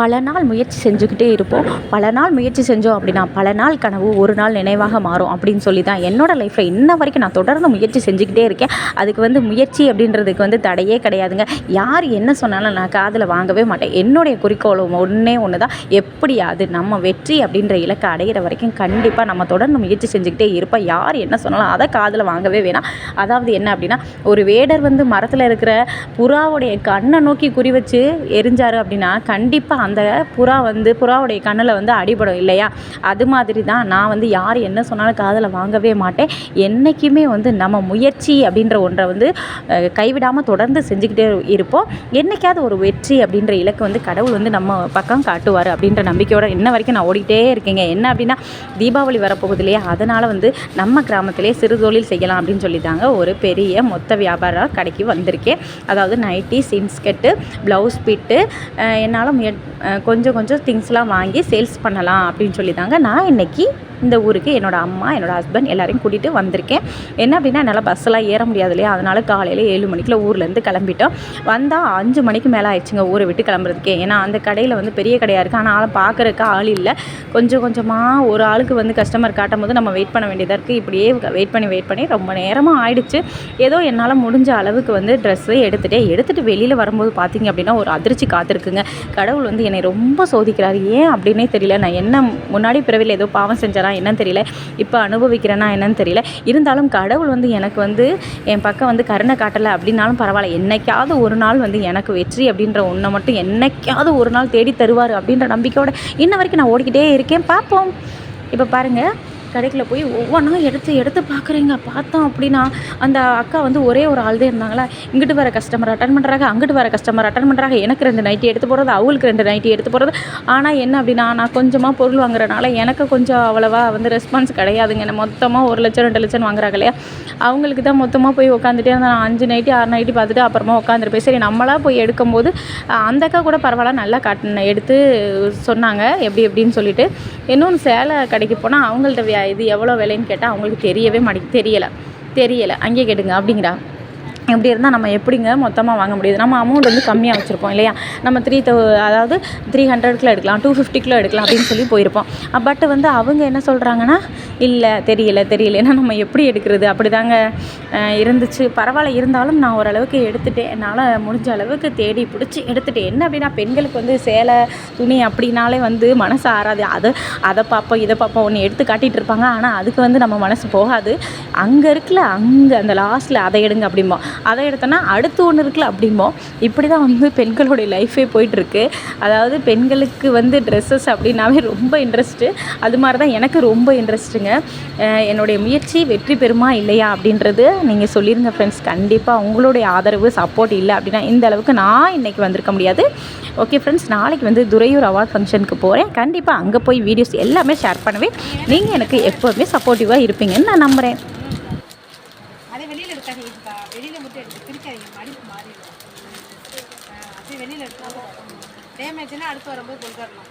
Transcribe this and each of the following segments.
பல நாள் முயற்சி செஞ்சுக்கிட்டே இருப்போம். பல நாள் முயற்சி செஞ்சோம் அப்படின்னா பல நாள் கனவு ஒரு நாள் நினைவாக மாறும் அப்படின்னு சொல்லி தான் என்னோடய லைஃப்பில் இன்ன வரைக்கும் நான் தொடர்ந்து முயற்சி செஞ்சுக்கிட்டே இருக்கேன். அதுக்கு வந்து முயற்சி அப்படின்றதுக்கு வந்து தடையே கிடையாதுங்க. யார் என்ன சொன்னாலும் நான் காதில் வாங்கவே மாட்டேன். என்னுடைய குறிக்கோளும் ஒன்றே ஒன்று தான் எப்படியாவது நம்ம வெற்றி அப்படின்ற இலக்கை அடைகிற வரைக்கும் கண்டிப்பாக நம்ம தொடர்ந்து முயற்சி செஞ்சுக்கிட்டே இருப்போம். யார் என்ன சொன்னாலும் அதை காதில் வாங்கவே வேணாம். அதாவது என்ன அப்படின்னா ஒரு வேடர் வந்து மரத்தில் இருக்கிற புறாவுடைய கண்ணை நோக்கி குறி வச்சு எரிஞ்சாரு அப்படின்னா கண்டிப்பாக அந்த புறா வந்து புறாவுடைய கண்ணில் வந்து அடிபடும் இல்லையா? அது மாதிரி தான் நான் வந்து யார் என்ன சொன்னாலும் காதில் வாங்கவே மாட்டேன். என்றைக்குமே வந்து நம்ம முயற்சி அப்படின்ற ஒன்றை வந்து கைவிடாமல் தொடர்ந்து செஞ்சுக்கிட்டே இருப்போம். என்றைக்காவது ஒரு வெற்றி அப்படின்ற இலக்கு வந்து கடவுள் வந்து நம்ம பக்கம் காட்டுவார் அப்படின்ற நம்பிக்கையோட இன்ன வரைக்கும் நான் ஓடிக்கிட்டே இருக்கேங்க. என்ன அப்படின்னா தீபாவளி வரப்போகுது இல்லையா? அதனால் வந்து நம்ம கிராமத்திலே சிறு தொழில் செய்யலாம் அப்படின்னு சொல்லிட்டாங்க ஒரு பெரிய மொத்த வியாபார கடைக்கு வந்திருக்கேன். அதாவது நைட்டி சின்ஸ்கெட்டு ப்ளவுஸ் பிட்டு என்னால் முய கொஞ்சம் கொஞ்சம் திங்ஸ்லாம் வாங்கி சேல்ஸ் பண்ணலாம் அப்படின்னு சொல்லி தாங்க நான் இன்றைக்கி இந்த ஊருக்கு என்னோடய அம்மா என்னோடய ஹஸ்பண்ட் எல்லாரையும் கூட்டிகிட்டு வந்திருக்கேன். என்ன அப்படின்னா என்னால் பஸ்ஸெல்லாம் ஏற முடியாது இல்லையா? அதனால் காலையில் ஏழு மணிக்குள்ள ஊர்லேருந்து கிளம்பிட்டோம். வந்தால் அஞ்சு மணிக்கு மேலே ஆயிடுச்சுங்க ஊரை விட்டு கிளம்புறதுக்கே. ஏன்னா அந்த கடையில் வந்து பெரிய கடையாக இருக்குது ஆனால் ஆளை பார்க்குறக்கு ஆள் இல்லை. கொஞ்சம் கொஞ்சமாக ஒரு ஆளுக்கு வந்து கஸ்டமர் காட்டும் போது நம்ம வெயிட் பண்ண வேண்டியதாக இருக்குது இப்படியே வெயிட் பண்ணி வெயிட் பண்ணி ரொம்ப நேரமாக ஆயிடுச்சு. ஏதோ என்னால் முடிஞ்ச அளவுக்கு வந்து ட்ரெஸ்ஸை எடுத்துகிட்டே எடுத்துகிட்டு வெளியில் வரும்போது பார்த்தீங்க அப்படின்னா ஒரு அதிர்ச்சி காத்திருக்குங்க. கடவுள் வந்து என்னை ரொம்ப சோதிக்கிறார். ஏன் அப்படின்னே தெரியல. நான் என்ன முன்னாடி பிறவில் ஏதோ பாவம் செஞ்சேனா என்னன்னு தெரியல. இப்போ அனுபவிக்கிறேனா என்னன்னு தெரியல. இருந்தாலும் கடவுள் வந்து எனக்கு வந்து என் பக்கம் வந்து கருணை காட்டலை அப்படின்னாலும் பரவாயில்ல. என்னைக்காவது ஒரு நாள் வந்து எனக்கு வெற்றி அப்படின்ற ஒன்றை மட்டும் என்னைக்காவது ஒரு நாள் தேடி தருவார் அப்படின்ற நம்பிக்கையோட இன்ன வரைக்கும் நான் ஓடிக்கிட்டே இருக்கேன். பார்ப்போம். இப்போ பாருங்கள் கடைக்குள்ள போய் ஒவ்வொன்றா எடுத்து எடுத்து பார்க்குறீங்க பார்த்தோம் அப்படின்னா அந்த அக்கா வந்து ஒரே ஒரு ஆள் தான் இருந்தாங்களா? இங்கிட்டு வர கஸ்டமர் அட்டன் பண்ணுறாங்க அங்கிட்டு வர கஸ்டமர் அட்டன் பண்ணுறாங்க எனக்கு ரெண்டு நைட்டி எடுத்து போகிறது அவங்களுக்கு ரெண்டு நைட்டி எடுத்து போகிறது ஆனால் என்ன அப்படின்னா நான் கொஞ்சமாக பொருள் வாங்குறனால எனக்கு கொஞ்சம் அவ்வளோவா வந்து ரெஸ்பான்ஸ் கிடையாதுங்க. என்ன மொத்தமாக ஒரு லட்சம் ரெண்டு லட்சம் வாங்குறாங்க இல்லையா? அவங்களுக்கு தான் மொத்தமாக போய் உட்காந்துட்டே இருந்தேன் நான் அஞ்சு நைட்டி ஆறு நைட்டி பார்த்துட்டு அப்புறமா உட்காந்துருப்பேன் சரி நம்மளா போய் எடுக்கும்போது அந்த அக்கா கூட பரவாயில்ல நல்லா காட்டின எடுத்து சொன்னாங்க. எப்படி எப்படின்னு சொல்லிட்டு. இன்னொன்று சேலை கடைக்கு போனால் அவங்கள்ட்ட வே- இது எவ்வளோ விலைன்னு கேட்டால் அவங்களுக்கு தெரியவே மாட்டேங்குது. தெரியலை. தெரியலை. அங்கே கேட்டுங்க அப்படிங்கிறா. இப்படி இருந்தால் நம்ம எப்படிங்க மொத்தமாக வாங்க முடியுது? நம்ம அமௌண்ட் வந்து கம்மியாக வச்சுருப்போம் இல்லையா? நம்ம த்ரீ தௌ அதாவது த்ரீ ஹண்ட்ரட்குள்ளே எடுக்கலாம் டூ ஃபிஃப்டிக்குள்ளே எடுக்கலாம் அப்படின்னு சொல்லி போயிருப்போம். பட் வந்து அவங்க என்ன சொல்கிறாங்கன்னா இல்லை தெரியல தெரியல. ஏன்னா நம்ம எப்படி எடுக்கிறது? அப்படி தாங்க இருந்துச்சு. பரவாயில்ல இருந்தாலும் நான் ஓரளவுக்கு எடுத்துட்டேன். என்னால் முடிஞ்ச அளவுக்கு தேடி பிடிச்சி எடுத்துட்டேன். என்ன அப்படின்னா பெண்களுக்கு வந்து சேலை துணி அப்படின்னாலே வந்து மனசு ஆறாது. அதை அதை பார்ப்போம் இதை பார்ப்போம் ஒன்று எடுத்து காட்டிகிட்டு இருப்பாங்க. ஆனால் அதுக்கு வந்து நம்ம மனசு போகாது. அங்கே இருக்குல்ல அங்கே அந்த லாஸ்ட்டில் அதை எடுங்க அப்படிம்போம். அதை எடுத்தோன்னா அடுத்து ஒன்று இருக்குல்ல அப்படிம்போம் இப்படி தான் வந்து பெண்களுடைய லைஃபே போயிட்டுருக்கு. அதாவது பெண்களுக்கு வந்து ட்ரெஸ்ஸஸ் அப்படின்னாவே ரொம்ப இன்ட்ரெஸ்ட்டு அது மாதிரி தான் எனக்கு ரொம்ப இன்ட்ரெஸ்ட்டுங்க என்னுடைய முயற்சி வெற்றி பெறுமா இல்லையா அப்படின்றது நீங்கள் சொல்லிடுங்க ஃப்ரெண்ட்ஸ் கண்டிப்பாக உங்களுடைய ஆதரவு சப்போர்ட் இல்லை அப்படின்னா இந்த அளவுக்கு நான் இன்றைக்கி வந்திருக்க முடியாது. ஓகே ஃப்ரெண்ட்ஸ் நாளைக்கு வந்து துறையூர் அவார்ட் ஃபங்க்ஷனுக்கு போகிறேன் கண்டிப்பாக அங்கே போய் வீடியோஸ் எல்லாமே ஷேர் பண்ணுவேன். நீங்கள் எனக்கு எப்போவுமே சப்போர்ட்டிவாக இருப்பீங்கன்னு நான் நம்புகிறேன் அதே வெளியில் எடுக்காதீங்க இருக்கா வெளியில் மட்டும் எடுத்து பிரிக்காதீங்க. மடிப்பு மாறிடும். அப்படியே வெளியில் எடுத்து டேமேஜ்னா அடுத்து வரும்போது கொண்டு வரலாம்.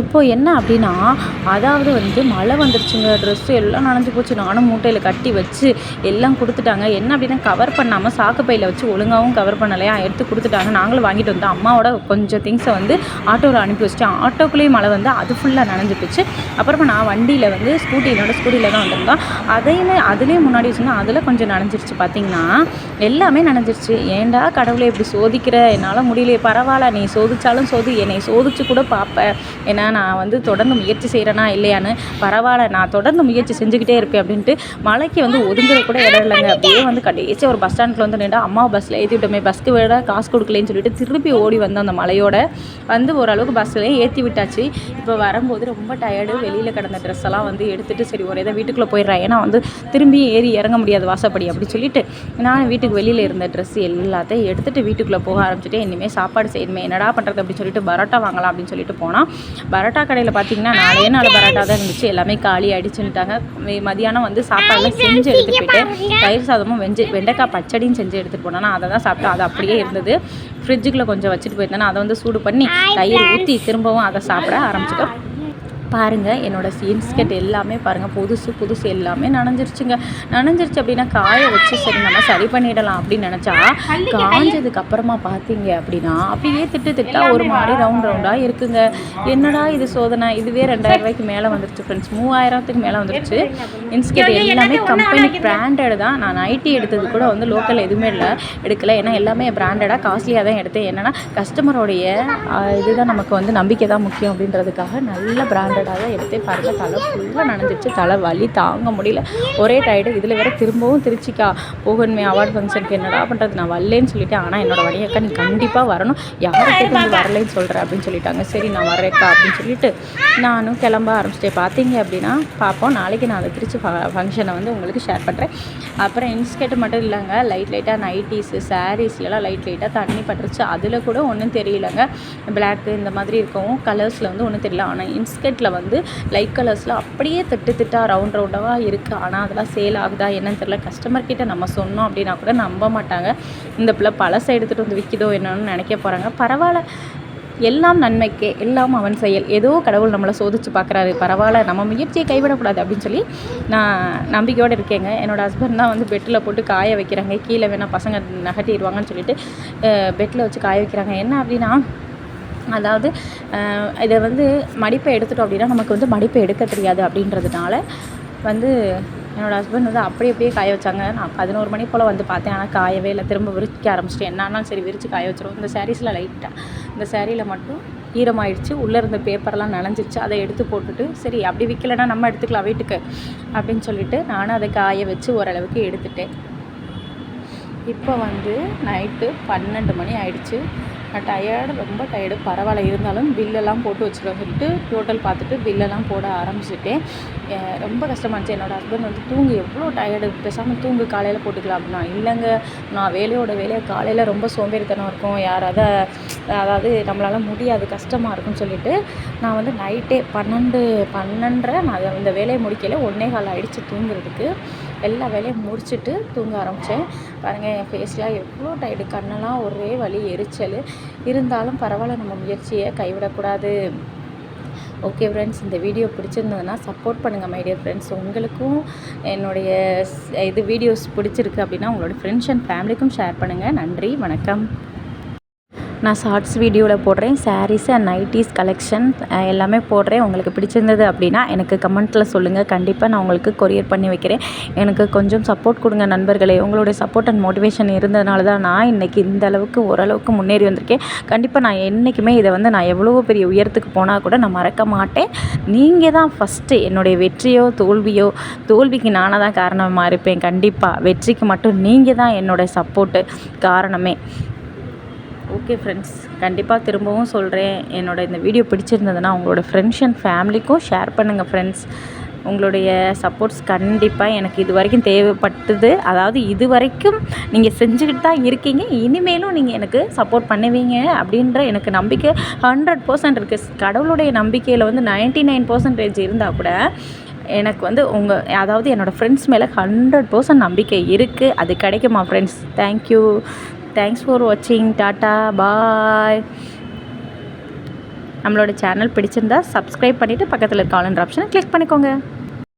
இப்போ என்ன அப்படின்னா அதாவது வந்து மழை வந்துருச்சுங்க ட்ரெஸ்ஸு எல்லாம் நனைஞ்சு போச்சு நானும் மூட்டையில் கட்டி வச்சு எல்லாம் கொடுத்துட்டாங்க. என்ன அப்படின்னா கவர் பண்ணாமல் சாக்கு பையில் வச்சு ஒழுங்காகவும் கவர் பண்ணலையா எடுத்து கொடுத்துட்டாங்க. நாங்களும் வாங்கிட்டு வந்தோம். அம்மாவோட கொஞ்சம் திங்ஸை வந்து ஆட்டோவில் அனுப்பி வச்சிட்டேன். ஆட்டோக்குள்ளேயும் மழை வந்து அது ஃபுல்லாக நனைஞ்சு போச்சு. அப்புறமா நான் வண்டியில் வந்து ஸ்கூட்டி என்னோட ஸ்கூட்டியில் தான் வந்திருந்தோம். அதையுமே அதுலேயும் முன்னாடி வச்சுருந்தோம் அதில் கொஞ்சம் நனைஞ்சிருச்சு. பார்த்தீங்கன்னா எல்லாமே நனைஞ்சிருச்சு. ஏன்டா கடவுளை இப்படி சோதிக்கிற? என்னால் முடியலையே பரவாயில்ல. நீ சோதிச்சாலும் சோதி என்னை சோதிச்சு கூட பார்ப்பேன் ஏன்னா நான் வந்து தொடர்ந்து முயற்சி செய்கிறேனா இல்லையான்னு பரவாயில்ல நான் தொடர்ந்து முயற்சி செஞ்சுக்கிட்டே இருப்பேன் அப்படின்ட்டு மலைக்கு வந்து ஒதுங்குற கூட இடம் இல்லைங்க. அப்படியே வந்து கடைசி ஒரு பஸ் ஸ்டாண்டில் வந்து நின்று அம்மா பஸ்ஸில் ஏற்றி விட்டோமே பஸ்க்கு விட காசு கொடுக்கலன்னு சொல்லிட்டு திருப்பி ஓடி வந்தோம் அந்த மலையோட வந்து ஓரளவுக்கு பஸ்ஸில் ஏற்றி விட்டாச்சு. இப்போ வரும்போது ரொம்ப டயர்டு வெளியில் கிடந்த ட்ரெஸ் எல்லாம் வந்து எடுத்துகிட்டு சரி ஒரே தான் வீட்டுக்குள்ளே போயிடுறேன். ஏன்னா வந்து திரும்பி ஏறி இறங்க முடியாது வாசப்படி அப்படி சொல்லிட்டு நான் வீட்டுக்கு வெளியில் இருந்த ட்ரெஸ் எல்லாத்தையும் எடுத்துகிட்டு வீட்டுக்குள்ளே போக ஆரம்பிச்சிட்டு இனிமேல் சாப்பாடு செய்யணுமே என்னடா பண்ணுறது அப்படின்னு சொல்லிட்டு பரோட்டா வாங்கலாம் அப்படின்னு சொல்லிட்டு போனால் பரோட்டா கடையில் பார்த்தீங்கன்னா நாலே நாலு பரோட்டா தான் இருந்துச்சு. எல்லாமே காலி அடிச்சுட்டாங்க மதியானம் வந்து சாப்பாடுலாம் செஞ்சு எடுத்துகிட்டு போயிட்டு தயிர் சாதமும் வெஞ்சு வெண்டைக்காய் பச்சடியும் செஞ்சு எடுத்துகிட்டு போனேன். நான் அதை தான் சாப்பிட்டேன். அது அப்படியே இருந்தது. ஃப்ரிட்ஜுக்குள்ளே கொஞ்சம் வச்சுட்டு போயிருந்தேன். அதை வந்து சூடு பண்ணி தயிர் ஊற்றி திரும்பவும் அதை சாப்பிட ஆரம்பிச்சிட்டோம். பாருங்கள் என்னோடய சீன்ஸ்கெட் எல்லாமே பாருங்கள் புதுசு புதுசு எல்லாமே நனைஞ்சிருச்சுங்க. நனைஞ்சிருச்சு அப்படின்னா காய வச்சு சரி நம்ம சரி பண்ணிடலாம் அப்படின்னு நினச்சா காஞ்சதுக்கு அப்புறமா பார்த்தீங்க அப்படின்னா அப்படியே திட்டு திட்டா ஒரு மாதிரி ரவுண்ட் ரவுண்டாக இருக்குங்க. என்னடா இது சோதனை? இதுவே ரெண்டாயிரம் ரூபாய்க்கு மேலே வந்துருச்சு ஃப்ரெண்ட்ஸ் மூவாயிரத்துக்கு மேலே வந்துருச்சு. இன்ஸ்கெட் எல்லாமே கம்பெனி பிராண்டட் தான். நான் நைட்டி எடுத்தது கூட வந்து லோக்கல் எதுவுமே இல்லை. எடுக்கல. ஏன்னா எல்லாமே பிராண்டடாக காஸ்ட்லியாக தான் எடுத்தேன். என்னென்னா கஸ்டமரோடைய இதுதான் நமக்கு வந்து நம்பிக்கை தான் முக்கியம் அப்படின்றதுக்காக நல்ல பிராண்டடாக தான் எடுத்தே பாருங்கள் தலை ஃபுல்லாக நனைஞ்சிருச்சு. தலை வலி தாங்க முடியல. ஒரே டயர்டு இதில் வேற திரும்பவும் திருச்சிக்கா. போகணுமே அவார்ட் ஃபங்க்ஷனுக்கு என்னடா பண்ணுறது நான் வரலேன்னு சொல்லிட்டேன். ஆனால் என்னோட வழியக்கா நீ கண்டிப்பாக வரணும். யாருக்கு கொஞ்சம் வரலைன்னு சொல்கிறேன் அப்படின்னு சொல்லிட்டாங்க. சரி நான் வரேக்கா அப்படின்னு சொல்லிட்டு நானும் கிளம்ப ஆரம்பிச்சிட்டேன். பார்த்தீங்க அப்படின்னா பார்ப்போம் நாளைக்கு நான் அதை திருச்சி ஃபங்க்ஷனை வந்து உங்களுக்கு ஷேர் பண்ணுறேன் அப்புறம் இன்ஸ்கர்ட் மட்டும் இல்லைங்க. லைட் லைட்டாக நைட்டிஸு சாரீஸ்லாம் லைட் லைட்டாக தண்ணி பட்டுருச்சு. அதில் கூட ஒன்றும் தெரியலங்க. பிளாக்கு இந்த மாதிரி இருக்கவும் கலர்ஸில் வந்து ஒன்றும் தெரியல. ஆனால் இன்ஸ்கர்ட்டில் வந்து லைட் கலர்ஸில் அப்படியே திட்டு திட்டா ரவுண்ட் ரவுண்டாக இருக்குது ஆனால் அதெல்லாம் சேல் ஆகுதா என்னன்னு தெரியல. கஸ்டமர் கிட்டே நம்ம சொன்னோம் அப்படின்னா கூட நம்ப மாட்டாங்க. இந்த பிள்ளை பழசை எடுத்துகிட்டு வந்து விற்கிதோ என்னன்னு நினைக்க போகிறாங்க பரவாயில்ல. எல்லாம் நன்மைக்கே எல்லாம் அவன் செயல். ஏதோ கடவுள் நம்மளை சோதிச்சு பார்க்குறாரு. பரவாயில்ல நம்ம முயற்சியை கைவிடக்கூடாது அப்படின்னு சொல்லி நான் நம்பிக்கையோடு இருக்கேங்க. என்னோடய ஹஸ்பண்ட் தான் வந்து பெட்டில் போட்டு காய வைக்கிறாங்க. கீழே வேணால் பசங்க நகட்டிடுவாங்கன்னு சொல்லிட்டு பெட்டில் வச்சு காய வைக்கிறாங்க. என்ன அப்படின்னா அதாவது இதை வந்து மடிப்பை எடுத்துட்டோம் அப்படின்னா நமக்கு வந்து மடிப்பை எடுக்க தெரியாது அப்படின்றதுனால வந்து என்னோடய ஹஸ்பண்ட் வந்து அப்படியே அப்படியே காய வச்சாங்க. நான் பதினோரு மணி போல் வந்து பார்த்தேன். ஆனால் காயவே இல்லை. திரும்ப விரிக்க ஆரம்பிச்சிட்டேன். என்னன்னா சரி விரித்து காய வச்சிடும் இந்த சாரீஸில் லைட்டாக இந்த சாரியில் மட்டும் ஈரமாயிடுச்சு. உள்ளே இருந்த பேப்பர்லாம் நனைஞ்சிருச்சு. அதை எடுத்து போட்டுட்டு சரி அப்படி விற்கலைன்னா நம்ம எடுத்துக்கலாம் வீட்டுக்கு அப்படின்னு சொல்லிட்டு நானும் அதை காய வச்சு ஓரளவுக்கு எடுத்துட்டேன். இப்போ வந்து நைட்டு பன்னெண்டு மணி ஆயிடுச்சு. நான் டயர்டு ரொம்ப டயர்டு பரவாயில்ல இருந்தாலும் பில்லெல்லாம் போட்டு வச்சுருவேன் சொல்லிட்டு டோட்டல் பார்த்துட்டு பில்லெல்லாம் போட ஆரம்பிச்சிட்டேன். ரொம்ப கஷ்டமாக இருந்துச்சு. என்னோடய ஹஸ்பண்ட் வந்து தூங்கு எவ்வளோ டயர்டு பேசாமல் தூங்கு காலையில் போட்டுக்கலாம். அப்படின்னா இல்லைங்க நான் வேலையோட வேலையை காலையில் ரொம்ப சோம்பேறித்தனம் இருக்கும். யாராவது அதாவது நம்மளால் முடியாது கஷ்டமாக இருக்கும்னு சொல்லிட்டு நான் வந்து நைட்டே பன்னெண்டு பன்னெண்டரை நான் அதை இந்த வேலையை முடிக்கல ஒன்றே கால் ஆகிடுச்சு தூங்குறதுக்கு. எல்லா வேலையும் முடிச்சுட்டு தூங்க ஆரம்பித்தேன். பாருங்கள் என் ஃபேஸ்லாம் எவ்வளோ டயர்டு கண்ணெல்லாம் ஒரே வலி எரிச்சல். இருந்தாலும் பரவாயில்ல நம்ம முயற்சியை கைவிடக்கூடாது. ஓகே ஃப்ரெண்ட்ஸ் இந்த வீடியோ பிடிச்சிருந்ததுன்னா சப்போர்ட் பண்ணுங்கள் மை டியர் ஃப்ரெண்ட்ஸ் உங்களுக்கும் என்னுடைய இது வீடியோஸ் பிடிச்சிருக்கு அப்படின்னா உங்களோட ஃப்ரெண்ட்ஸ் அண்ட் ஃபேமிலிக்கும் ஷேர் பண்ணுங்கள் நன்றி வணக்கம். நான் ஷார்ட்ஸ் வீடியோவில் போடுறேன் சாரீஸ் அண்ட் நைட்டிஸ் கலெக்ஷன் எல்லாமே போடுறேன். உங்களுக்கு பிடிச்சிருந்தது அப்படின்னா எனக்கு கமெண்ட்டில் சொல்லுங்கள் கண்டிப்பாக நான் உங்களுக்கு கொரியர் பண்ணி வைக்கிறேன். எனக்கு கொஞ்சம் சப்போர்ட் கொடுங்க நண்பர்களே. உங்களுடைய சப்போர்ட் அண்ட் மோட்டிவேஷன் இருந்ததுனால தான் நான் இன்றைக்கி இந்த அளவுக்கு ஓரளவுக்கு முன்னேறி வந்திருக்கேன். கண்டிப்பாக நான் என்றைக்குமே இதை வந்து நான் எவ்வளோ பெரிய உயரத்துக்கு போனால் கூட நான் மறக்க மாட்டேன். நீங்கள் தான் ஃபஸ்ட்டு என்னுடைய வெற்றியோ தோல்வியோ தோல்விக்கு நானாக தான் காரணமாக இருப்பேன். கண்டிப்பாக வெற்றிக்கு மட்டும் நீங்கள் தான் என்னோடய சப்போர்ட்டு காரணமே. ஓகே ஃப்ரெண்ட்ஸ் கண்டிப்பாக திரும்பவும் சொல்கிறேன் என்னோட இந்த வீடியோ பிடிச்சிருந்ததுன்னா உங்களோட ஃப்ரெண்ட்ஸ் அண்ட் ஃபேமிலிக்கும் ஷேர் பண்ணுங்கள் ஃப்ரெண்ட்ஸ் உங்களுடைய சப்போர்ட்ஸ் கண்டிப்பாக எனக்கு இது வரைக்கும் தேவைப்பட்டது. அதாவது இது வரைக்கும் நீங்கள் செஞ்சுக்கிட்டு தான் இருக்கீங்க. இனிமேலும் நீங்கள் எனக்கு சப்போர்ட் பண்ணுவீங்க அப்படின்ற எனக்கு நம்பிக்கை ஹண்ட்ரட் பர்சன்ட் இருக்குது கடவுளுடைய நம்பிக்கையில் வந்து நைன்ட்டி நைன் பர்சன்டேஜ் இருந்தால் கூட எனக்கு வந்து உங்கள் அதாவது என்னோடய ஃப்ரெண்ட்ஸ் மேலே ஹண்ட்ரட் பர்சன்ட் நம்பிக்கை இருக்குது அது கிடைக்குமா friends thank you thanks for வாட்சிங் டாட்டா பாய் நம்மளோட சேனல் பிடிச்சிருந்தா சப்ஸ்கிரைப் பண்ணிவிட்டு பக்கத்தில் இருக்க ஆல் ஆப்ஷனை கிளிக் பண்ணிக்கோங்க.